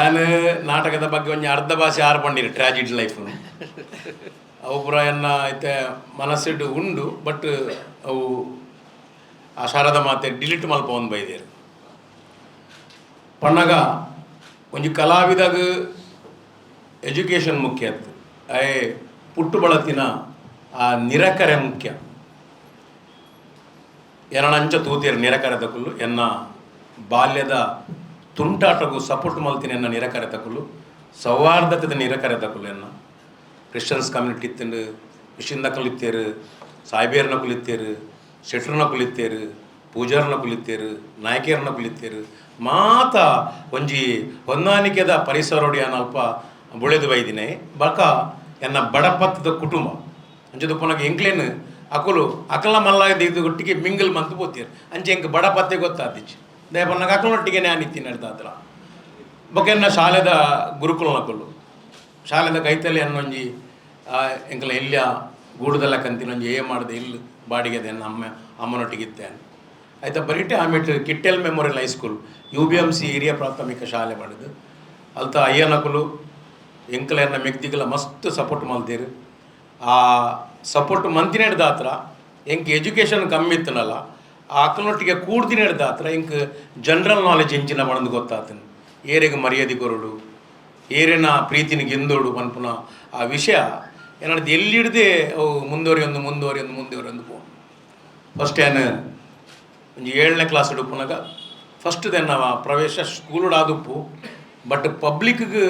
ಯಾನ್ ನಾಟಕದ ಬಗ್ಗೆ ಒಂಜಿ ಅರ್ಧ ಭಾಷೆ ಆರ್ಪಂಡಿರಿ ಟ್ರಾಜಿಡಿ ಲೈಫ್ ಅವು ಪುರ ಎನ್ನ ಐತೆ ಮನಸ್ಸಿಟ್ಟು ಉಂಡು ಬಟ್ ಅವು ಆ ಶಾರದ ಮಾತೆ ಡಿಲೀಟ್ ಮಲ್ಪ ಒಂದು ಬೈದೇರು ಪಣ್ಣಗ ಒಂಜಿ ಕಲಾವಿದಾಗ ಎಜುಕೇಷನ್ ಮುಖ್ಯ ಅತ್ತು ಅಯ್ ಪುಟ್ಟು ಬಳತಿನ ಆ ನಿರಕರೆ ಮುಖ್ಯ ಎರಣಂಚ ತೂತಿಯರು ನಿರಕರೆ ತಕುಲು ಎನ್ನ ಬಾಲ್ಯದ ತುಂಟಾಟಗೂ ಸಪೋರ್ಟ್ ಮಲ್ತಿನ ಎನ್ನ ನಿರಕರೆ ತಕುಲು ಸೌಹಾರ್ದತೆದ ನಿರಕರೆ ತಕುಲು ಎನ್ನ ಕ್ರಿಶ್ಚಿಯನ್ಸ್ ಕಮ್ಯುನಿಟಿ ಇತ್ತಂಡು ಮಿಷಿನ್ ಕುಲಿತೇರು ಸಾಯಿಬೇರ್ ಕುಲಿತೇರು ಶೆಟ್ರನ ಕುಲಿತೇರು ಪೂಜಾರನ ಕುಲಿತೇರು ನಾಯಕಿಯರನ್ನ ಕುಲಿತೇರು ಮಾತ ಒಂಜಿ ಹೊಂದಾಣಿಕೆದ ಪರಿಸರೊಡಿ ಅಲ್ಪ ಬುಳೆದು ಬೈದಿನಿ, ಬಕ ಎನ್ನ ಬಡಪತ್ತದ ಕುಟುಂಬ. ಅಂಚದು ಪುನಃ ಎಂಕ್ಲೇನು ಅಕುಲು ಅಕಲ ಮಲ್ಲಾಗ ಇದು ಒಟ್ಟಿಗೆ ಮಿಂಗಲ್ ಮಂತ್ ಬೋತೀರು ಅಂಚೆ ಎಂಕ್ ಬಡಪತ್ತೆ ಗೊತ್ತಾದಿಚ್ಚು. ದೇ ಕಾಕೊಂಡೊಟ್ಟಿಗೆ ಅಕಲೊಟ್ಟಿಗೆ ನಾನು ಇತ್ತೀನಿ ನಡೆದಾದ್ರ ಬೊಕೆನ್ನ ಶಾಲೆದ ಗುರುಕುಲ ನಕುಲು ಶಾಲೆದ ಕೈತಲೆ ಅನ್ನೊಂಜಿ ಎಂಕಲ ಎಲ್ಲಿಯ ಗೂಡುದಲ್ಲ ಕಂತಿನೊಂಜಿ ಏ ಮಾಡಿದೆ ಇಲ್ಲಿ ಬಾಡಿಗೆ ಎನ್ನ ಅಮ್ಮ ಅಮ್ಮನೊಟ್ಟಿಗಿತ್ತೆ ಆಯ್ತಾ ಬರೀಟೆ ಆಮೇಲೆ Kittel memorial high school U B M C ಹಿರಿಯ ಪ್ರಾಥಮಿಕ ಶಾಲೆ ಮಾಡಿದ್ದು. ಅಲ್ತ ಅಯ್ಯನಕುಲು ಎಂಕಲೆಯನ್ನ ಮೆಗ್ದಿಗೆಲ್ಲ ಮಸ್ತ್ ಸಪೋರ್ಟ್ ಮಾಡ್ತೀರಿ. ಆ ಸಪೋರ್ಟ್ ಮಂತಿನ ಹಿಡ್ದ ಹತ್ರ ಎಂಕ್ ಎಜುಕೇಷನ್ ಕಮ್ಮಿ ಇತ್ತನಲ್ಲ ಆ ಅಕ್ಕನೊಟ್ಟಿಗೆ ಕೂಡ್ದಿನ ಹತ್ರ ಎಂಕ್ ಜನರಲ್ ನಾಲೆಜ್ ಎಂಚಿನ ಮಾಡಂದು ಗೊತ್ತಾತನು. ಏರೆಗೆ ಮರ್ಯಾದೆ ಕೊರಡು, ಏರೇನ ಪ್ರೀತಿನ ಗೆಂದೋಡು ಮನ್ಪುನ ಆ ವಿಷಯ ಏನಾದ್ರು ಎಲ್ಲಿಡ್ದೆ ಅವು ಮುಂದುವರಿ ಒಂದು ಮುಂದುವರಿ ಒಂದು ಪೋ ಫಸ್ಟ್ ಏನು ಒಂದು ಏಳನೇ ಕ್ಲಾಸ್ ಹಿಡುಪುನಾಗ ಫಸ್ಟ್ ಎನ್ನ ಪ್ರವೇಶ ಸ್ಕೂಲ್ ಆದುಪ್ಪು ಬಟ್ ಪಬ್ಲಿಕ್ಗೆ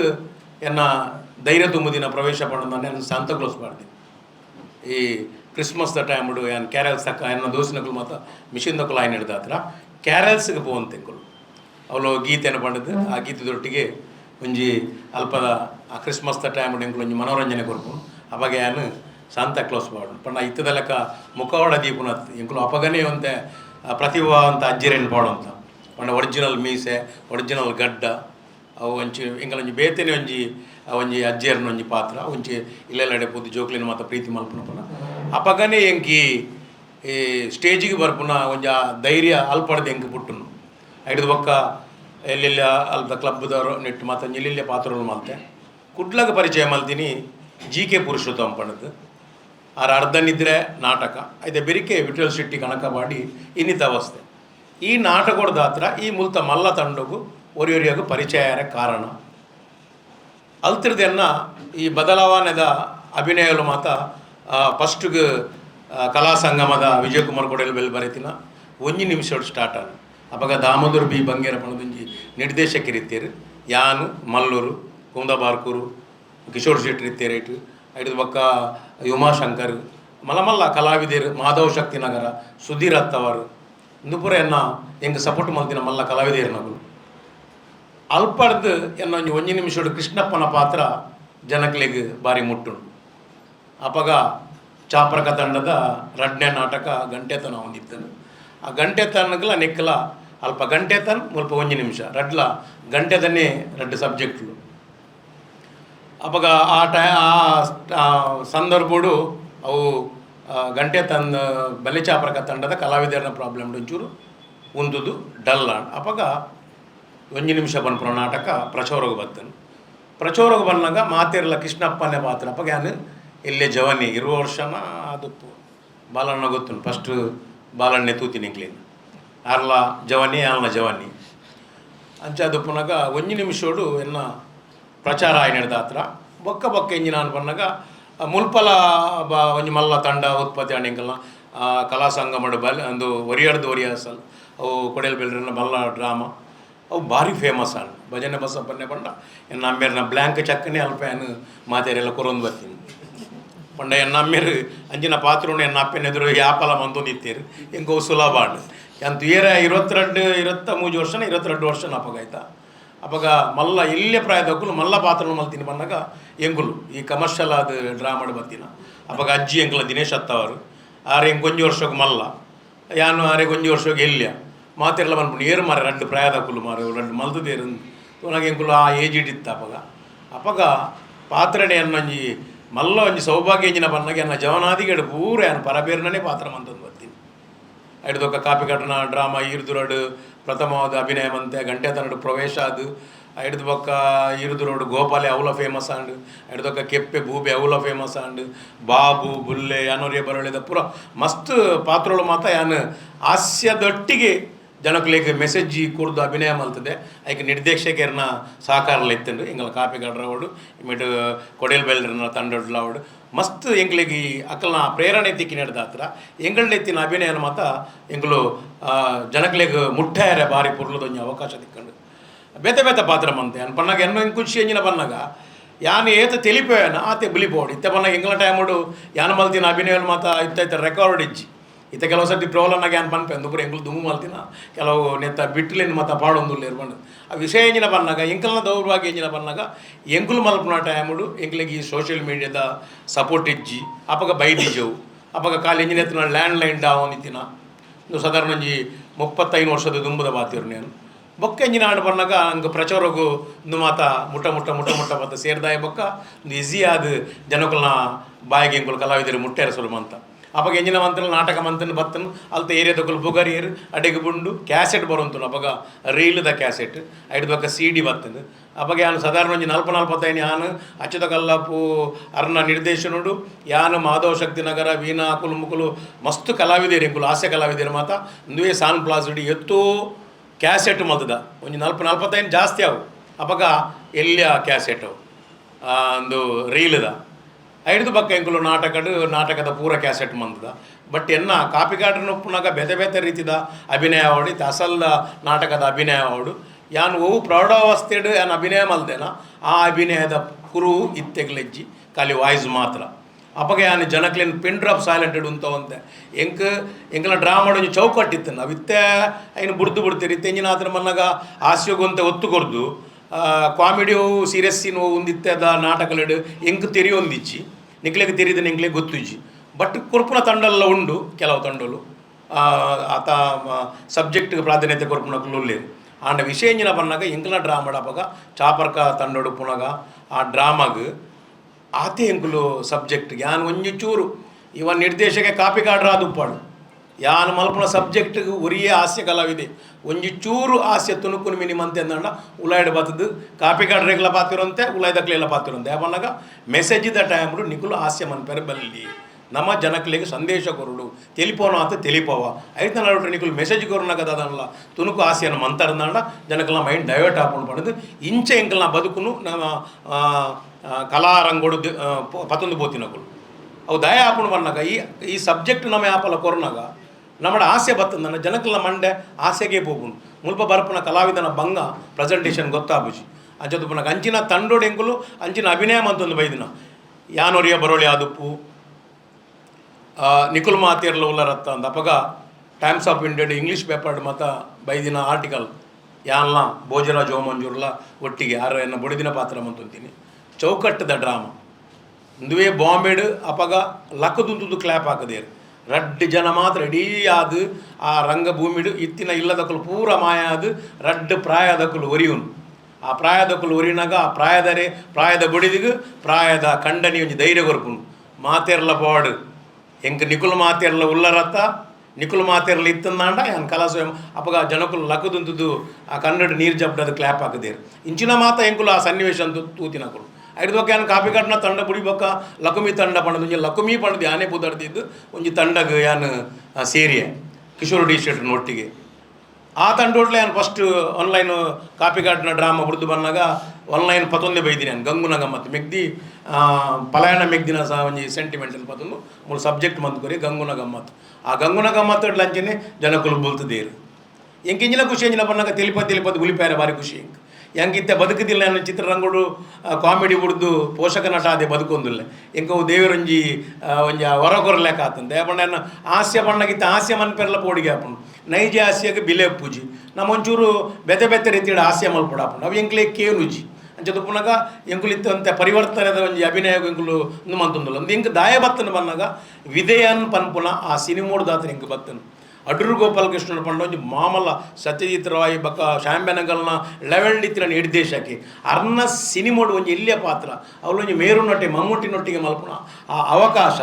ಎನ್ನ ಧೈರ್ಯ ತುಂಬುದಿನ ಪ್ರವೇಶ ಮಾಡೋದು ನಾನು ಸಾಂತ ಕ್ಲೋಸ್ ಈ ಕ್ರಿಸ್ಮಸ್ದ ಟೈಮ್ಡು ಏನು ಕ್ಯಾರಲ್ಸ್ ಅಕ್ಕ ಎನ್ನ ದೋಸ್ತಿನಗಳು ಮಾತ್ರ ಮಿಷಿನ್ದಕ್ಕಲು ಆಯ್ನ ಹಿಡ್ದ ಹತ್ರ ಕ್ಯಾರಲ್ಸ್ಗೆ ಪೋವಂತೆಂಕಲು ಅವಳು ಗೀತೆಯನ್ನು ಪಡೆದು ಆ ಗೀತದೊಟ್ಟಿಗೆ ಒಂಜಿ ಅಲ್ಪದ ಆ ಕ್ರಿಸ್ಮಸ್ದ ಟೈಮ್ ಎಂಕುಲು ಒಂಜಿ ಮನೋರಂಜನೆ ಕೊರ್ಪು ಅವಾಗ ಏನು ಸಾಂತ ಕ್ಲೋಸ್ ಮಾಡು ಪಂಡ ಇತ್ತದ ಲೆಕ್ಕ ಮುಖವಾಡ ದೀಪನ ಎಂಕುಲು ಅಪಗನೇ ಅಂತ ಪ್ರತಿಭಾ ಅಂತ ಅಜ್ಜಿರೇನು ಪಾಡು ಅಂತ ಪಂಡ ಒರಿಜಿನಲ್ ಮೀಸೆ ಒರಿಜಿನಲ್ ಗಡ್ಡ, ಅವು ಒಂಚಿ ಒಂಜಿ ಬೇತೆನೆ ಒಂಜಿ ಒಂಜಿ ಅಜ್ಜಿಯರ್ನ ಒಂಜಿ ಪಾತ್ರ ಒಂಚಿ ಇಲ್ಲೆಲ್ಲಡೆ ಪೂರ್ತಿ ಜೋಕ್ಲಿನ ಮಾತ್ರ ಪ್ರೀತಿ ಮಲ್ಪುನ ಪುನ ಅಪಗನೇ ಎಂಕಿ, ಈ ಸ್ಟೇಜಿಗೆ ಬರ್ಪುನ ಒಂಜ ಧೈರ್ಯ ಅಲ್ಪಡ್ದು ಎಂಕಿ ಪುಟ್ಟು ಐದು ಬೊಕ್ಕ ಎಲ್ಲೆಲ್ಲ ಅಲ್ಪ ಕ್ಲಬ್ದವರು ನೆಟ್ಟು ಮಾತ ಎಲ್ಲೆಲ್ಲ ಪಾತ್ರಗಳು ಮಲ್ತೆ. ಕುಡ್ಲಾಗ ಪರಿಚಯ ಮಲ್ತೀನಿ ಜಿ ಕೆ ಪುರುಷೋತ್ತಮ ಪಣದ್ದು ಆರ ಅರ್ಧನಿದ್ರೆ ನಾಟಕ ಐತೆ ಬೆರಿಕೆ ವಿಠಲ್ ಶೆಟ್ಟಿ ಕಣಕ ಮಾಡಿ ಇನ್ನಿತ ಅವಸ್ಥೆ. ಈ ನಾಟಕದ ಹತ್ರ ಈ ಮುಲ್ತ ಮಲ್ಲ ತಂಡಗು ಒರಿಯೊರಿಯಾಗೂ ಪರಿಚಯ ಯಾರ ಕಾರಣ ಅಲ್ತಿರ್ದೆನ್ನ ಈ ಬದಲಾವಣೆದ ಅಭಿನಯಲು ಮಾತ ಫಸ್ಟ್ಗೆ ಕಲಾ ಸಂಗಮದ ವಿಜಯಕುಮಾರ್ ಕೊಡೆಲ್ ಬೆಲ್ ಬರೆತಿನ ಒಂಜಿ ನಿಮಿಷ ಸ್ಟಾರ್ಟ್ ಆದ. ಅವಾಗ ದಾಮೋದರ್ ಬಿ ಬಂಗೇರ ಪಣದೊಂಜಿ ನಿರ್ದೇಶಕರಿತ್ತೇರು. ಯಾನು, ಮಲ್ಲೂರು ಕುಂದ ಬಾರ್ಕೂರು ಕಿಶೋರ್ ಶೆಟ್ಟಿ ಇತ್ತೇರೇಟು ಐದು ಪಕ್ಕ ಉಮಾಶಂಕರ್, ಮಲಮಲ್ಲ ಕಲಾವಿದರು ಮಾಧವ ಶಕ್ತಿ ನಗರ, ಸುಧೀರ್ ಅತ್ತವರು. ಇಂದುಪುರ ಎನ್ನ ಹೆಂಗ ಸಪೋರ್ಟ್ ಮಲ್ತಿನ ಮಲ್ಲ ಕಲಾವಿದರು ನಗರು ಅಲ್ಪಡ್ದು ಎನ್ನ ಒಂಜಿ ನಿಮಿಷ ಕೃಷ್ಣಪ್ಪನ ಪಾತ್ರ ಜನಕ್ಲೆಗ್ ಬಾರಿ ಮುಟ್ಟುಂಡು ಅಪಗ ಚಾಪ್ರಕ ತಂಡದ ರಡ್ನೆ ನಾಟಕ ಗಂಟೆತನ ಹೊಂದಿದ್ದನು ಆ ಗಂಟೆತನಗಲ ನಿಕ್ಕಲ ಅಲ್ಪ ಗಂಟೆತನ್, ಮುಲ್ಪ ಒಂಜಿ ನಿಮಿಷ. ರಡ್ಲ, ಗಂಟೆದನ್ನೇ ರಡ್ ಸಬ್ಜೆಕ್ಟ್ಲು ಅಪಗ ಆ ಟೈ, ಆ ಸಂದರ್ಭಡು ಅವು ಗಂಟೆ ತಂದ ಬಲಿಚಾಪರಕ ತಂಡದ ಕಲಾವಿದರನ್ನ ಪ್ರಾಬ್ಲಮ್ ಒಂಚೂರು ಉಂದುದು, ಡಲ್ ಅಪಗ ಒಂಜಿ ನಿಮಿಷ ಬನ್ಪುರ ನಾಟಕ ಪ್ರಚೋರಗ ಬತ್ತನು ಪ್ರಚೋರಗ ಬಂದಾಗ ಮಾತಿರಲ ಕೃಷ್ಣಪ್ಪನೇ ಪಾತ್ರ. ಅಪಗ ಯಾನು? ಇಲ್ಲೇ ಜವಾನಿ, ಇರುವ ವರ್ಷನ ಅದು ಬಾಲಣ್ಣ ಗೊತ್ತು ಫಸ್ಟ್ ಬಾಲಣ್ಣೆ ತೂತಿ ಇಂಕ್ಲೇನು ಅರ್ಲ ಜವಾನಿ ಆಲ್ನ ಜವಾನಿ. ಅಂಚ ಪುನಗ ಒಂಜಿ ನಿಮಿಷೋಡು ಎನ್ನ ಪ್ರಚಾರ ಆಯ್ ನಡೆದ ಹತ್ರ. ಬೊಕ್ಕ ಬೊಕ್ಕ ಇಂಜಿನ ಅನ್ ಪನ್ನಗ ಮುಲ್ಪಲ ಬ, ಒಂಜಿ ಮಲ್ಲ ತಂಡ ಉತ್ಪತ್ತಿ ಆಣಿಂಗಲ್ಲ ಕಲಾ ಸಂಗಮಡು ಬಲ್, ಅಂದು ಒರಿಯಾಡ್ದು ಒರಿಯಾಸಲ್ ಅವು ಕೊಡೆಲ್ ಬೆಲ್ರನ್ನ ಮಲ್ಲ ಡ್ರಾಮಾ. ಅವು ಭಾರಿ ಫೇಮಸ್ ಆಂಡ್ ಭಜನೆ ಬಸಪ್ಪನ್ನೇ ಪಂಡ, ಎನ್ನ ಅಮ್ಮೇರ್ನ ಬ್ಲ್ಯಾಂಕ್ ಚಕ್ಕನೆ ಅಲ್ಪ ಏನು ಮಾತೇರೆಲ್ಲ ಕೊರೊಂದು ಬರ್ತೀನಿ പണ്ട് എണ്ണമ്മേർ ಎದುರು ಯಾಪಲ ಮಂದು ನಿಂತೀರಿ. വന്നു ಸುಲಭ എങ്കോ സുലഭാണ് ഞാൻ തീരെ ഇരുപത്തിരണ്ട് ഇരുപത്തമൂജ് വർഷം ഇരുപത്തിരണ്ട് ವರ್ಷನ ಅಪಗಾಯ್ತ ಅಪಗ ಮಲ್ಲ ಇಲ್ಲೇ ಪ್ರಾಯದಕ್ಕೂ ಮಲ್ಲ ಪಾತ್ರ ಮಲ್ತೀನಿ ಬಂದಾಗ ಹೆಂಗುಲು, ಈ ಕಮರ್ಷಿಯಲ್ ಅದು ಡ್ರಾ ಮಾಡಿ ಬರ್ತೀನ ಅವಾಗ ಅಜ್ಜಿ ಹೆಂಗಲ್ಲ ದಿನೇಶ್ ಅತ್ತವರು ಆರೆ ಹೆಂಗೆ ಕೊಂಜಿ ವರ್ಷಕ್ಕೆ ಮಲ್ಲ. ಯಾನು ಆರೆ ಕೊಂಜಿ ವರ್ಷಕ್ಕೆ ಇಲ್ಯ. ಮಾತೆಲ್ಲ ಬಂದ್ಬಿಟ್ಟು ಏರು ಮಾರೆ ರೆಂಡು ಪ್ರಾಯದಕ್ಕೂ ಮಾರೆ ರೆಂಡು ಮಲ್ದದೇರು ನನಗೆ ಎಂಗುಲು ಆ ಏಜ್ ಹಿಡಿತ್ತ ಅವಾಗ ಅವಾಗ ಪಾತ್ರಣೆಯನ್ನು ಅನ್ನೊಂಜಿ ಮಲ್ಲ ಒಂಜಿ ಸೌಭಾಗ್ಯಂಜಿನ ಎಂಜಿನ ಬನ್ನಾಗ ಎನ್ನ ಜವನಾದಿಗಡು ಪೂರ ಏನು ಪರಬೇರ್ನೇ ಪಾತ್ರ ಮಂತಂದು ಬರ್ತೀನಿ ಐಡ್ದೊಕ್ಕ ಕಾಪಿ ಕಟ್ಟನ, ಡ್ರಾಮಾ ಈರ್ದುರಡು, ಪ್ರಥಮವಾದ ಅಭಿನಯ ಮಂತೆ ಗಂಟೆ ತನಡು ಪ್ರವೇಶ ಅದು ಐಡ್ದು ಪಕ್ಕ ಇರುದು ರೋಡ್ ಗೋಪಾಲೆ ಅವಲ ಫೇಮಸ್ ಆಂಡ್. ಐಡ್ದು ಬೊಕ್ಕ ಕೆಪ್ಪೆ ಭೂಬೆ ಅವಲ ಫೇಮಸ್ ಆಂಡ್. ಬಾಬು, ಬುಲ್ಲೆ ಯಾನೋರಿಯ ಬರಳಿದ ಪೂರ ಮಸ್ತ್ ಪಾತ್ರಗಳು ಮಾತ ಯಾನ್ ಹಾಸ್ಯದೊಟ್ಟಿಗೆ ಜನಕ್ಲೆಗ್ ಮೆಸೇಜ್ ಕುರ್ದು ಅಭಿನಯ ಮಲ್ತದೆ ಐಕೆ ನಿರ್ದೇಶಕರನ್ನ ಸಹಕಾರಲ ಇತ್ತಂಡು ಎಂಗಳ ಕಾಪಿಗಾಡ್ರವಡು ಇಮಿಟ್ ಕೊಡೆಲ್ ಬೆಲ್ರನ್ನ ತಂಡೊಡ್ಲವಡು ಮಸ್ತ್ ಎಂಗ್ಳಿಗೆ ಈ ಅಕ್ಕಲ್ನ ಪ್ರೇರಣೆ ತಿಕ್ಕಿ ನಡೆದ ಹತ್ರ ಎತ್ತಿನ ಅಭಿನಯನ ಮಾತ ಎಂಗಳು ಜನಕ್ಲೆಗ್ ಮುಟ್ಟಾಯರೆ ಬಾರಿ ಪುರ್ಲದೊಂದು ಅವಕಾಶ ತಿಕ್ಕಂಡು. ಬೇತೆ ಬೇತೆ ಪಾತ್ರ ಮಂತೆ. ಅನ್ ಪನ್ನಾಗ ಎನ್ನೋ ಇಂಗ್ ಖುಷಿ ಎಂಜಿನ ಬಂದಾಗ ಯಾನು ಏತ ತಿಳಿಪೇನ ಆತೆ ಬಿಲಿಪೋಡು. ಇತ್ತೆ ಪನ್ನಾಗ ಎಂಗ್ಲ ಟೈಮುಡು ಯಾನ ಮಲ್ತಿನ ಅಭಿನಯನ ಮಾತ ಇತ್ತ ರೆಕಾರ್ಡ್ ಇಜ್ಜಿ. ಇತ್ತ ಕೆಲವು ಸರ್ತಿ ಪ್ರೋಲನ್ನಾಗ ಗ್ಯಾನ್ ಪನ್ಪೆ ಅಂದುಪುರ ಎಂಗ್ಲು ದುಮ್ಮು ಮಲ್ತಿನ ಕೆಲವು ನೆತ್ತ ಬಿಟ್ಲಿನ ಮತ್ತ ಪಾಡೊಂದುಲ್ಲ ಇರ್ಬಂಡು ಆ ವಿಷಯ ಎಂಜಿನ ಬಂದಾಗ ಎಂಕಲ್ನ ದೌರ್ಭಾಗ್ಯ ಎಂಜಿನ ಬಂದಾಗ ಎಂಕುಲು ಮಲ್ಪುನ ಟೈಮುಡು ಎಂಕ್ಲಿಗೆ ಈ ಸೋಷಿಯಲ್ ಮೀಡಿಯಾದ ಸಪೋರ್ಟ್ ಇಜ್ಜಿ ಅಪಗ ಬೈದಿಜವು ಅಪಗ ಕಾಲು ಎಂಜಿನ ಎತ್ತಿನ ಲ್ಯಾಂಡ್ ಲೈನ್ ಡಾವನ್ ಇತ್ತಿನ ಒಂದು ಸಾಧಾರಣ ಒಂಜಿ ಮುಪ್ಪತ್ತೈದು ವರ್ಷದ ದುಂಬದ ಬಾತಿರು ನಾನು. ಬೊಕ್ಕ ಎಂಜಿನ ಆಡು ಬಂದಾಗ ಹಂಗೆ ಪ್ರಚಾರಗೂ ಒಂದು ಮಾತ ಮುಟ್ಟ ಮುಟ್ಟ ಮುಟ್ಟ ಮುಟ್ಟ ಬತ್ತ ಸೇರ್ದಾಯ ಬೊಕ್ಕ ಈಸಿ ಆದ ಜನಕುಲ್ನ ಬಾಯಿಗೆ ಎಂಕುಲು ಕಲಾವಿದರು ಮುಟ್ಟೇರ ಸುಲಭ ಅಂತ. ಅವಾಗ ಎಂಜಿನ ಮಂತ್ರ ನಾಟಕ ಮಂತನ ಬತ್ತನು, ಅಲ್ತ ಏರಿಯಾದಕ್ಕಲು ಬುಗರಿಯರು ಅಡೆಗೆ ಬುಂಡು, ಕ್ಯಾಸೆಟ್ ಬರುವಂತನು ಅವಾಗ ರೀಲ್ದ ಕ್ಯಾಸೆಟ್ ಐದು ಬೊಕ್ಕ ಸಿ ಡಿ ಬತ್ತನು. ಅವಾಗ ಯಾನು ಸಾಧಾರಣ ಒಂಜಿ ನಲ್ಪ ನಲ್ಪತ್ತೈದು ಯಾನು ಅಚ್ಚುತ ಕಲ್ಲಪ್ಪು ಅರ್ನ ನಿರ್ದೇಶನುಡು ಯಾನು ಮಾಧವ ಶಕ್ತಿ ನಗರ, ವೀಣಾ, ಕುಲು ಮುಕುಲು, ಮಸ್ತ್ ಕಲಾವಿದರು ಎಂಕುಲು, ಹಾಸ್ಯ ಕಲಾವಿದರು ಮಾತ, ನುವೇ ಸಾನ್ ಪ್ಲಾಸ್ಡಿ ಎತ್ತೋ ಕ್ಯಾಸೆಟ್ ಮಲ್ತದ. ಒಂಜಿ ನಲ್ಪ ನಲ್ಪತ್ತೈದು ಜಾಸ್ತಿ ಅವು. ಅವಾಗ ಎಲ್ಲಿಯ ಕ್ಯಾಸೆಟ್ ಒಂದು ರೀಲ್ದ. ಐದು ಬಕ್ಕ ಎಂಕುಲು ನಾಟಕಡ್ ನಾಟಕದ ಪೂರ ಕ್ಯಾಸೆಟ್ ಮಂದದ ಬಟ್ ಎನ್ನ ಕಾಪಿಕಾಡ್ರನ ಪುನಗ ಬೆತೆ ಬೇತೆ ರೀತಿದ ಅಭಿನಯ ಆವಡಿ ಅಸಲ್ ನಾಟಕದ ಅಭಿನಯ ಅವಡು ಯಾನ್ ಓವು ಪ್ರೌಢಾವಸ್ಥೆಡು ಯಾನ್ ಅಭಿನಯ ಮಲ್ದೇನ, ಆ ಅಭಿನಯದ ಕುರು ಇತ್ತೆಗ್ಲೆಜ್ಜಿ, ಖಾಲಿ ವಾಯ್ಸ್ ಮಾತ್ರ. ಅಪಗ ಯಾನ್ ಜನಕ್ಲೆನ್ ಪಿನ್ ಡ್ರಾಪ್ ಸೈಲೆಂಟೆಡ್ ಉಂತವಂತೆ. ಎಂಕ್, ಎಂಕಲ ಡ್ರಾಮಾಡು ಒಂಜಿ ಚೌಕಟ್ಟಿತ್ತು. ನಾವು ಇತ್ತೆ ಐನು ಬುಡ್ದು ಬಿಡ್ತೀರಿ, ತೆಂಜಿನ ಆತರ ಮನ್ನಾಗ ಹಾಸ್ಯಗೊಂತೆ ಒತ್ತು ಕೊರ್ದು ಕಾಮಿಡಿಯು ಸೀರಿಯಸ್ಸಿನ ಒಂದಿತ್ತದ ನಾಟಕಲೆಡು ಎಂಕ್ ತೆರಿ ಒಂದಿಚ್ಚಿ ನಿಕ್ಲೆಗ್ ತೆರಿದ ನಿಂಕ್ಲೆ ಗೊತ್ತಿಜ್ಜಿ ಬಟ್ ಕೊರ್ಪುನ ತಂಡಲ್ಲ ಉಂಡು ಕೆಲವು ತಂಡಲು ಆ, ಆತ ಸಬ್ಜೆಕ್ಟ್ಗೆ ಪ್ರಾಧಾನ್ಯತೆ ಕೊರ್ಪುನಕ್ಲು ಉಲ್ಲೇರು ಆಂಡ ವಿಷಯ ಎಂಜಿನ ಪನ್ನಾಗ ಎಂಕಲ ಡ್ರಾಮಾಡ ಅಪಗ ಚಾಪರ್ಕ ತಂಡೋಡು ಪುನಗ ಆ ಡ್ರಾಮಾಗ್ ಆತೆ ಎಂಕುಲು ಸಬ್ಜೆಕ್ಟ್ ಯಾನ್ ಒಂಜಿ ಚೂರು ಇವ ನಿರ್ದೇಶಕ ಕಾಪಿ ಕಾಡ್ರ ಉಪ್ಪಾಡು ಯಾನು ಮಲ್ಪನ ಸಬ್ಜೆಕ್ಟ್ಗೆ ಒರಿಯೇ ಹಾಸ್ಯ ಕಲಾವಿದೆ. ಒಂಜಿ ಚೂರು ಹಾಸ್ಯ ತುಣುಕುನು ಮಿನಿಮ್ ಅಂತ ಅಂದ ಉಲಾಯ್ಡ್ ಬಾತದ್ದು ಕಾಪಿ ಕಾಡ್ರೆಗ್ಲ ಪಾತಿರಂತೆ ಉಲಾಯ್ದಕ್ಲೆಲ್ಲ ಪಾತಿರಂತೆ ಯಾವನ್ನಾಗ ಮೆಸೇಜ್ ಇದ್ದ ಟೈಮ್ರು ನಿಖುಲು ಹಾಸ್ಯ ಮನ್ಪೆರೆ ಬಲ್ಲಿ. ನಮ್ಮ ಜನಕ್ಲಿಗೆ ಸಂದೇಶ ಕೊರಡು ತೆಲಿಪೋನ ಅಂತ ತಿಳಿಪವ ಐತ ನೋಡ್ರಿ ನಿಖುಲು ಮೆಸೇಜ್ ಕೊರನಾಗದಲ್ಲ ತುಣುಕು ಆಸೆಯನ್ನು ಮಂತಾಡ್ದ ಜನಕ್ಕೆಲ್ಲ ಮೈಂಡ್ ಡೈವರ್ಟ್ ಹಾಕೊಂಡು ಪಡೆದು. ಇಂಚೆ ಎಂಕಲ್ನ ಬದುಕುನು ನಮ್ಮ ಕಲಾರಂಗೋಡು ಪತಂದು ಬೋತಿನಗಳು ಅವು ದಯ ಹಾಕೊಂಡು ಬಂದಾಗ ಈ ಈ ಸಬ್ಜೆಕ್ಟ್ ನಮ್ಮ ಆಪಲ್ಲ ಕೊರೋನಾಗ. ನಮ್ಮಡ ಆಸೆ ಬತ್ತಂದನ ಜನಕಲ ಮಂಡೆ ಆಸೆಗೆ ಪೋಗುನು ಮುಲ್ಪ ಬರ್ಪುನ ಕಲಾವಿದನ ಭಂಗ ಪ್ರೆಸೆಂಟೇಷನ್ ಗೊತ್ತಾಗುಜಿ. ಅಂಚದು ಪುನಕ ಅಂಚಿನ ತಂಡೋಡು ಎಂಕುಲು ಅಂಚಿನ ಅಭಿನಯ ಮಂತೊಂದು ಬೈದಿನ. ಯಾನೊರಿಯ ಬರೋಳಿ ಆದುಪ್ಪು ನಿಖುಲ್ ಮಾತಿಯರ್ಲ ಉಲ್ಲರತ್ತ ಅಂದ ಅಪಗ Times of India English paper ಮತ ಬೈದಿನ ಆರ್ಟಿಕಲ್ ಯಾನ್ಲ ಭೋಜರಾಜ್ ಓಮಂಜೂರ್ಲ ಒಟ್ಟಿಗೆ ಆರ ಎನ್ನ ಬುಡಿದಿನ ಪಾತ್ರ ಮಂತೊಂತೀನಿ ಚೌಕಟ್ಟದ ಡ್ರಾಮಾ. ಇಂದುವೇ ಬಾಂಬೆಡ್ ಅಪಗ ಲಕ್ಕದುಂದುದು ಕ್ಲಾಪ್ ಹಾಕದೇರು. ರಡ್ಡ್ ಜನ ಮಾತ್ರ ಇಡೀ ಆದು ಆ ರಂಗಭೂಮಿಡು ಇತ್ತಿನ ಇಲ್ಲದಕ್ಕಲು ಪೂರ ಮಾಯ ಆದು ರಡ್ಡ್ ಪ್ರಾಯದಕ್ಕಲು ಒರಿಯುನು. ಆ ಪ್ರಾಯದಕ್ಕಲು ಒರಿನಾಗ ಆ ಪ್ರಾಯದರೆ, ಪ್ರಾಯದ ಬುಡಿದಿಗು ಪ್ರಾಯದ ಕಂಡನಿ ಒಂಜಿ ಧೈರ್ಯ ಕೊರ್ಪುನು. ಮಾತೆರ್ಲ ಪಾಡು. ಎಂಕ್ ನಿಕುಲ್ ಮಾತೆರ್ಲ ಉಲ್ಲರತ್ತ, ನಿಕುಲ್ ಮಾತೆರ್ಲ ಇತ್ತಂದಾಂಡ ಯಾನ್ ಕಲಾಸ ಅಪಗ ಜನಕುಲು ಲಕ್ಕದುಂದುದು ಆ ಕನ್ನಡ ನೀರು ಜಬ್ಡದು ಕ್ಲಾಪ್ ಹಾಕಿದೇರು. ಇಂಚಿನ ಮಾತ ಎಂಕುಲು ಆ ಸನ್ನಿವೇಶ ತೂತಿನಕುಲು ಯಾನ್ ಕಾಪಿ ಕಟ್ನ ತಂಡ ಬಕ್ಕ ಲಕುಮಿ ತಂಡ ಪಣದು. ಒಂಜಿ ಲಕುಮಿ ಪಣದು ಯಾನೇ ಬುದರ್ದಿದ್ದು ಒಂಜಿ ತಂಡಗ್ ಯಾನ್ ಸೇರಿಯ, ಕಿಶೋರ್ ಡಿ ಶೆಟ್ರನ ಒಟ್ಟಿಗೆ ಆ ತಂಡೋಟ್ಲೆ ನಾನು ಫಸ್ಟ್ ಆನ್ಲೈನ್ ಕಾಪಿ ಕಟ್ಟನ ಡ್ರಾಮಾ ಹುಡ್ದು ಬಂದಾಗ ಆನ್ಲೈನ್ ಪತೊಂದೆ ಬೈದಿನಿ ನಾನು ಗಂಗುನ ಗಮ್ಮತ್ ಮೆಗ್ದಿ ಪಲಾಯನ ಮೆಗ್ದಿನ ಸಹ ಒಂಜಿ ಸೆಂಟಿಮೆಂಟಲ್ ಪತೊಂದು, ಮೂರು ಸಬ್ಜೆಕ್ಟ್ ಮಂತ್ ಕೊರಿ ಗಂಗುನ ಗಮ್ಮತ್ ಆ ಗಂಗುನ ಗಮ್ಮತ್ ಲಂಚನೆ ಜನಕುಲು ಬುಲ್ತದೇರು. ಎಂಕಿಂಜಿನ ಖುಷಿ ಎಂಜಿನ ಬಂದಾಗ ತಿಳಿಪ ತಿಳಿಪದ ಉಲಿಪಾಯರ ಭಾರಿ ಖುಷಿ ಎಂಕಿತ್ತೆ ಬದುಕುದಿಲ್ಲ ಅನ್ನೋ ಚಿತ್ರರಂಗಡು ಕಾಮಿಡಿ ಹುಡ್ದು ಪೋಷಕ ನಟ ಅದೇ ಬದುಕೊಂದಿಲ್ಲ. ಎಂಕ ದೇವರಂಜಿ ಒಂಜಿ ಹೊರ ಕೊರಲೆಕ್ಕ ಆತಂತೆ. ಯಾಪಂಡ ಹಾಸ್ಯ ಬಣ್ಣಗಿತ್ತ ಹಾಸ್ಯ ಮನ್ಪೆರ್ಲ ಪೋಡಿಗೆ ಆಪುಂಡು ನೈಜ ಹಾಸ್ಯಕ್ಕೆ ಬಿಲೆ ಪೂಜಿ. ನಮ್ಮ ಒಂಚೂರು ಬೆತೆ ಬೆತೆ ರೀತಿಯ ಹಾಸ್ಯ ಮಲ್ಪಡ ಆಪುಂಡು ಅವು ಎಂಕ್ಲೆ ಕೇನುಜಿ. ಅಂಚದು ಪುನಗ ಎಂಕುಲಿತ್ತಂತೆ ಪರಿವರ್ತನೆದ ಒಂಜಿ ಅಭಿನಯ ಎಂಕುಲು ಮಂತೊಂದುಲ್ಲ ಒಂದು ಎಂಕ್ ದಾಯ ಬತ್ತನ ಬನ್ನಾಗ ವಿಧೇಯನ್ ಪನ್ಪುನ ಆ ಸಿನಿಮೋಡು ದಾತ್ರ ಎಂಕ್ ಬತ್ತನು. ಅಡ್ರು ಗೋಪಾಲಕೃಷ್ಣನ ಪಂಡ ಮಾಮಲ್ಲ ಸತ್ಯಜಿತ್ ರಾಯ್, ಬಕ ಶಾಂಬೆನಗಲ್ನ ಲೆವೆಲ್ ಇತ್ತಿನ ನಿರ್ದೇಶಕಿ. ಅರ್ನ ಸಿನಿಮೋಡು ಒಂದು ಇಲ್ಲಿಯ ಪಾತ್ರ. ಅವಳೊಂದು ಮೇರು ನಟಿ ಮಮ್ಮೂಟಿನೊಟ್ಟಿಗೆ ಮಲ್ಪುಣ. ಆ ಅವಕಾಶ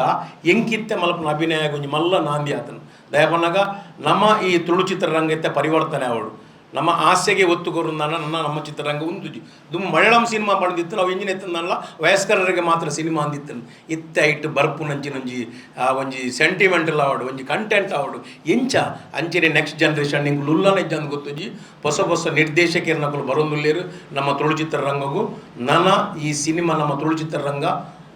ಎಂಕಿತ್ತೆ ಮಲ್ಪುನ ಅಭಿನಯ ಒಂದು ಮಲ್ಲ ನಾಂದಿ ಆತನು. ದಯಪನ್ನಾಗ ನಮ್ಮ ಈ ತುಳು ಚಿತ್ರರಂಗತ್ತೆ ಪರಿವರ್ತನೆ ಅವಳು ನಮ್ಮ ಆಸೆಗೆ ಒತ್ತು ಕೊರು ನನ್ನ, ನಮ್ಮ ಚಿತ್ರರಂಗ ಉಂದುಜಿ ದುಮ್ ಮಲಯಾಳಂ ಸಿನಿಮಾ ಪಡೆದಿತ್ತು ನಾವು ಇಂಜಿನ ಎತ್ತನಲ್ಲ ವಯಸ್ಕರರಿಗೆ ಮಾತ್ರ ಸಿನಿಮಾ ಅಂದಿತ್ತು ಇತ್ತ ಇಟ್ಟು ಬರ್ಪು ನಂಜಿ ಆ, ಒಂಜಿ ಸೆಂಟಿಮೆಂಟಲ್ ಆವಡು ಒಂಜಿ ಕಂಟೆಂಟ್ ಆವಡು ಇಂಚ ಅಂಚಿನ ನೆಕ್ಸ್ಟ್ ಜನ್ರೇಷನ್ ನಿಂಗೆ ಲುಲ್ಲನ ಇಜ್ಜಂದು ಗೊತ್ತುಜಿ ಹೊಸ ಹೊಸ ನಿರ್ದೇಶಕರು ಬರೋದಿಲ್ಲೇರು, ನಮ್ಮ ತುಳು ಚಿತ್ರರಂಗಗೂ. ನನ್ನ ಈ ಸಿನಿಮಾ ನಮ್ಮ ತುಳು ಚಿತ್ರರಂಗ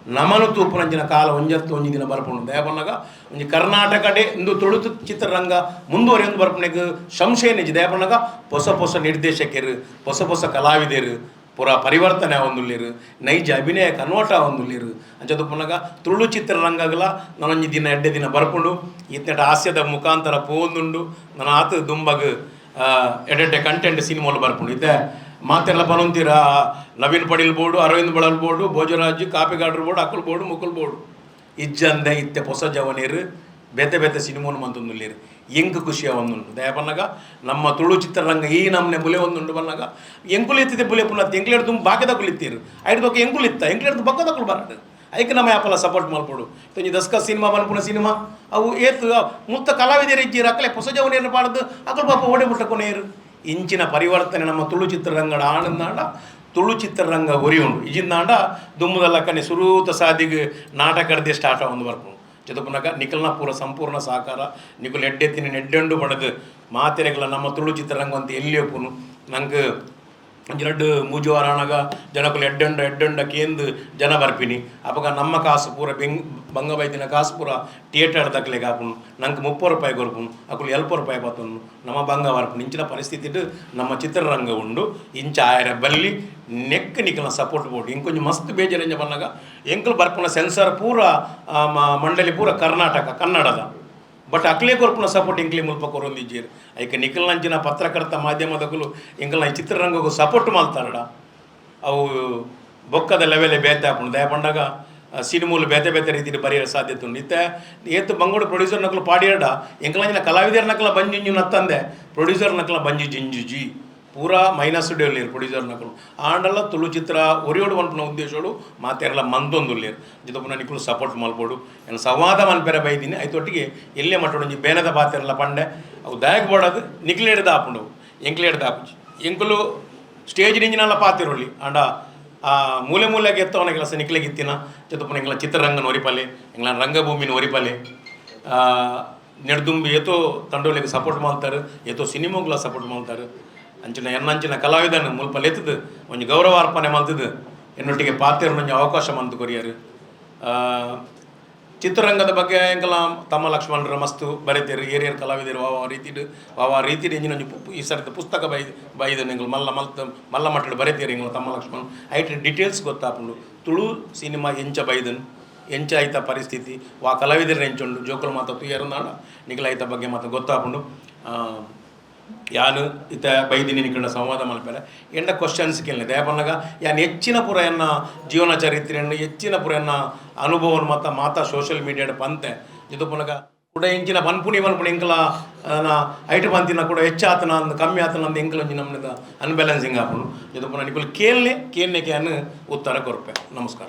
ನಮನು ತೂಪುನಂಚಿನ ಕಾಲ ಒಂಜತ್ತು ಒಂಜಿ ದಿನ ಬರ್ಪುಂಡು ದೇಪನ್ನಗ ಒಂಜಿ ಕರ್ನಾಟಕಡೆ ಇಂದು ತುಳು ಚಿತ್ರರಂಗ ಮುಂದುವರಿಯೊಂದು ಬರ್ಪುಣಿಗೆ ಸಂಶಯ ನಿಜ ದೇಪನ್ನಗ ಹೊಸ ಹೊಸ ನಿರ್ದೇಶಕರು ಹೊಸ ಹೊಸ ಕಲಾವಿದರು ಪುರ ಪರಿವರ್ತನೆ ಆವೊಂದುಲ್ಲೆರ್ ನೈಜ ಅಭಿನಯ ಕನ್ವರ್ಟ್ ಆವೊಂದುಲ್ಲೆರ್ ಅಂಚದು ಪುನಗ ತುಳು ಚಿತ್ರರಂಗಗಳ ನನೊಂಜಿ ದಿನ ಎಡ್ಡೆ ದಿನ ಬರ್ಪುಂಡು ಇತ್ನೆಟ ಹಾಸ್ಯದ ಮುಖಾಂತರ ಪೋಂದುಂಡು ನನ್ನ ಆತ ದುಂಬಗ್ ಎಡೆಡ್ಡೆ ಕಂಟೆಂಟ್ ಸಿನಿಮಾಲು ಬರ್ಪುಂಡು ಇತ್ತೆ ಮಾತೆಲ್ಲ ಬಲಂತೀರಾ ನವೀನ್ ಪಡೀಲ್ ಬೋರ್ಡು, ಅರವಿಂದ್ ಬಳಲ್ ಬೋರ್ಡು, ಭೋಜರಾಜ್ ಕಾಪಿಗಾಡ್ರ ಬೋರ್ಡು ಅಕ್ಕಲ್ ಬೋರ್ಡು ಮುಕ್ಕಲ್ ಬೋರ್ಡು. ಇಜ್ಜಂದೆ, ಇತ್ತೆ ಹೊಸ ಜವನೀರು, ಬೆತೆ ಬೆತೆ ಸಿನಿಮಾನು ಮಂತೊಂದುಲ್ಲೇರು ಎಂಕ್ ಖುಷಿಯ ಒಂದುಂಡು ದಯ ಬನ್ನಾಗ ನಮ್ಮ ತುಳು ಚಿತ್ರರಂಗ ಈ ನಮ್ಮನೆ ಬುಲೆ ಒಂದುಂಡು ಬನ್ನಾಗ ಎಂಕುಲು ಇತ್ತಿದೆ ಬುಲೆ ಪುನಃ ಎಂಕ್ಲೇಡ್ ತುಂಬ ಬಾಕಿ ತಗೊಳಿತ್ತೀರು ಐದು ಬಗ್ಗೆ ಎಂಕುಲು ಇತ್ತ ಎಂಕ್ಲೇಡ್ ಬಕ್ಕ ತಗೊಳ್ ಬರಡು ಅದಕ್ಕೆ ನಮ್ಮ ಯಾಪಲ್ಲ ಸಪೋರ್ಟ್ ಮಾಡ್ಬೋದು ತಂಜಿ ದಸ್ಕ ಸಿನಿಮಾ ಬನ್ಪುನ ಸಿನಿಮಾ. ಅವು ಏತು ಮುತ್ತ ಕಲಾವಿದರು ಇಜ್ಜಿರು ಅಕ್ಕಲೆ ಹೊಸ ಜವನಿಯನ್ನು ಪಾಡ್ದು ಅಕ್ಕಲು ಪಾಪ ಓಡಿ ಮುಟ್ಟ ಕೊನೆಯರು. ಇಂಚಿನ ಪರಿವರ್ತನೆ ನಮ್ಮ ತುಳು ಚಿತ್ರರಂಗಡ ಆನಂದಾಂಡ ತುಳು ಚಿತ್ರರಂಗ ಉಂಡು ಇಜಿಂದಾಂಡ ದುಮ್ಮದ ಲಕ್ಕನೆ ಸುರೂತ ಸಾದಿಗೆ ನಾಟಕಡ್ದೆ ಸ್ಟಾರ್ಟ್ ಒಂದು ಬರ್ಪುಂಡು ಚತುಪುನಗ ನಿಖಲ್ನ ಪೂರ ಸಂಪೂರ್ಣ ಸಹಕಾರ ನಿಖಲ್ ಎಡ್ಡೆತ್ತಿನ ನೆಡ್ಡೆಂಡು ಪಡೆದು ಮಾತೆರೆಗಳ ನಮ್ಮ ತುಳು ಚಿತ್ರರಂಗ ಅಂತ ಎಲ್ಲಿಯಪ್ಪುನು ನಂಗೆ ಒಂಜಿ ಮೂಜು ವಾರಾಣಗ ಜನಕುಲು ಎಡ್ಡಂಡ ಎಡ್ಡಂಡ ಕೇಂದು ಜನ ಬರ್ಪಿನಿ. ಅಪಗ ನಮ್ಮ ಕಾಸು ಪೂರ ಬೆಂಗ್ ಬಂಗ ಬೈದಿನ ಕಾಸು ಪೂರ ಥಿಯೇಟರ್ ದಕ್ಲೆ ಕಾಪುನು ನಂಗೆ ಮುಪ್ಪು ರೂಪಾಯಿ ಕೊರಪುನು ಅಕುಲು ಎಲ್ಪ ರೂಪಾಯಿ ಬತ್ತನು ನಮ್ಮ ಬಂಗ ಬರ್ಪುನು ಇಂಚಿನ ಪರಿಸ್ಥಿತಿ ನಮ್ಮ ಚಿತ್ರರಂಗ ಉಂಡು. ಇಂಚ ಆಯರ ಬಲ್ಲಿ ನೆಕ್ ನಿಕ್ಕಲ ಸಪೋರ್ಟ್ ಬೋರ್ಡ್ ಇಂಕೊಂಚ ಮಸ್ತ್ ಬೇಜಾರಿಂಜ ಬಂದಾಗ ಎಂಕಲ್ ಬರ್ಪುನ ಸೆನ್ಸಾರ್ ಪೂರ ಮಂಡಳಿ ಪೂರ ಕರ್ನಾಟಕ, ಕನ್ನಡದ. ಬಟ್ ಅಕ್ಲೆ ಕೊರ್ಪುನ ಸಪೋರ್ಟ್ ಇಂಕ್ಲಿ ಮುಲ್ಪ ಕೊರೊಂದಿಜ್ಜೀರ್. ಐಕ ನಿಖಲ್ ನಂಚಿನ ಪತ್ರಕರ್ತ ಮಾಧ್ಯಮದಕ್ಕೂ ಇಂಕಲ್ನ ಚಿತ್ರರಂಗಕ್ಕೂ ಸಪೋರ್ಟ್ ಮಾಡ್ತಾರಡ ಅವು ಬೊಕ್ಕದ ಲೆವೆಲ್ ಬೇತೆ ಹಾಕೊಂಡು ದಯ ಬಂದಾಗ ಸಿನಿಮೂಲು ಬೇತೆ ಬೇತೆ ರೀತಿಯಲ್ಲಿ ಬರೆಯಲು ಸಾಧ್ಯತೆ ಇತ್ತೆ ಏತು ಬಂಗೋಡು ಪ್ರೊಡ್ಯೂಸರ್ ನಕಲು ಪಾಡಿಯಡ ಎಂಕಲಂಚಿನ ಕಲಾವಿದರ ನಕಲ ಬಂಜಿಂಜು ನತ್ತಂದೆ. ಪ್ರೊಡ್ಯೂಸರ್ ನಕಲ ಬಂಜಿ ಜಿಂಜುಜಿ ಪೂರ ಮೈನಸ್ ಲೇರು ಪ್ರೊಡ್ಯೂಸರ್ ನಕಲು. ಆಂಡಲ್ಲ ತುಳು ಚಿತ್ರ ಒರಿಯೋಡು ಮನ್ಪುನ ಉದ್ದೇಶೋಡು ಮಾತೆರಲ ಮಂದೊಂದುಲ್ಲೇರು. ಜೊತೆ ನಿಕಲು ಸಪೋರ್ಟ್ ಮಾಡ್ಬೋದು ಏನು ಸಂವಾದ ಮನ್ಪೆರೆ ಬೈದಿನಿ. ಐತೊಟ್ಟಿಗೆ ಎಲ್ಲೇ ಮಟ್ಟೊಂಜಿ ಬೇನದ ಪಾತೆರಲ ಪಂಡೆ. ಅವು ದಯಕ್ಕೆ ಬೋಡದು ನಿಕ್ಲೇಡ್ದು ಆಪುಂಡು ಎಂಕ್ಲೇಡ್ದು ಆಪುಜಿ ಎಂಕಲು ಸ್ಟೇಜ್ ನಿಂಜಿನಲ್ಲ ಪಾತಿರೊಳ್ಳಿ ಆಂಡ ಮೂಲೆ ಮೂಲೆಗೆ ಎತ್ತವನ ಕೆಲಸ ನಿಕ್ಲೆಗೆ ಇತ್ತಿನ? ಚತುಪುನ ಎಂಗ್ಲ ಚಿತ್ರರಂಗನ ಒರಿಪಲೆ ಎಂಗ್ಲ ರಂಗಭೂಮಿನ ಒರಿಪಲೆ ನೆಡ್ದುಂಬಿ ಏತೋ ತಂಡೋಲಿಗೆ ಸಪೋರ್ಟ್ ಮಾಡ್ತಾರೆ, ಏತೋ ಸಿನಿಮಾಗಳ ಸಪೋರ್ಟ್ ಮಾಡ್ತಾರೆ. ಅಂಚಿನ ಎನ್ನಂಚಿನ ಕಲಾವಿದನ ಮುಲ್ಪ ಎತ್ತದು ಒಂದು ಗೌರವ ಅರ್ಪಣೆ ಮಾಡ್ತದು ಎನ್ನೊಟ್ಟಿಗೆ ಪಾತ್ರ ಅವಕಾಶ ಮಂತು ಕೊರಿಯರು. ಚಿತ್ರರಂಗದ ಬಗ್ಗೆ ಎಂಕಲ ತಮ್ಮ ಲಕ್ಷ್ಮಣರ ಮಸ್ತು ಬರೀತೀರಿ ಹಿರಿಯರ್ ಕಲಾವಿದರು ವಾವ ರೀತಿಡು ವಾವ ರೀತಿಡು ಎಂಜಿನ ಒಂಜಿ ಈ ಸರಿದ ಪುಸ್ತಕ ಬೈ ಬೈದು ನಿಂಗಳು ಮಲ್ಲ ಮಲ್ತ ಮಲ್ಲ ಮಟ್ಟಡು ಬರೀತೀರಿ ಎಂಗಳು ತಮ್ಮ ಲಕ್ಷ್ಮಣ್ ಐಟ್ ಡೀಟೇಲ್ಸ್ ಗೊತ್ತಾಪುಂಡು. ತುಳು ಸಿನಿಮಾ ಎಂಚ ಬೈದನ್. ಎಂಚ ಐತ ಪರಿಸ್ಥಿತಿ. ವಾ ಕಲಾವಿದರು ಎಂಚುಂಡು ಜೋಕುಲು ಮಾತ ತುಯರು ನಾಡ ನಿಖಲ ಐತ ಬಗ್ಗೆ ಮಾತ್ರ ಗೊತ್ತಾಪುಂಡು. ಯಾನು ಇತ ಬೈದಿನಿ ನಿಕಂಡ ಸಂವಾದ ಮಲ್ಪೆಲೆ ಎಂಡ ಕ್ವಶನ್ಸ್ ಕೇಳಿ ದಯಪನ್ನಗ ಯಾನ್ ಹೆಚ್ಚಿನ ಪುರ ಎನ್ನ ಜೀವನ ಚರಿತ್ರೆಯನ್ನು, ಹೆಚ್ಚಿನ ಪುರ ಎನ್ನ ಮತ್ತ ಮಾತಾ ಸೋಷಿಯಲ್ ಮೀಡಿಯಾದ ಪಂತೆ. ಇದು ಪುನಗ ಕೂಡ ಇಂಚಿನ ಬನ್ಪುಣಿ ಬನ್ಪುಣಿ ಇಂಕಲ ಐಟು ಪಂತಿನ ಕೂಡ ಹೆಚ್ಚಾತನ ಅಂದ್ ಕಮ್ಮಿ ಆತನ ಅಂದ್ ಇಂಕಲ ಒಂಜಿ ನಮ್ಮದ ಅನ್ಬ್ಯಾಲೆನ್ಸಿಂಗ್ ಆಪುಂಡು ಇದು ಪುನಃ ನಿಕುಲು ಕೇಳ್ನೆ ಕೇಳ್ನೆ ಕ್ಯಾನ್ ಉತ್ತರ ಕೊರ್ಪೆ ನಮಸ್ಕಾರ.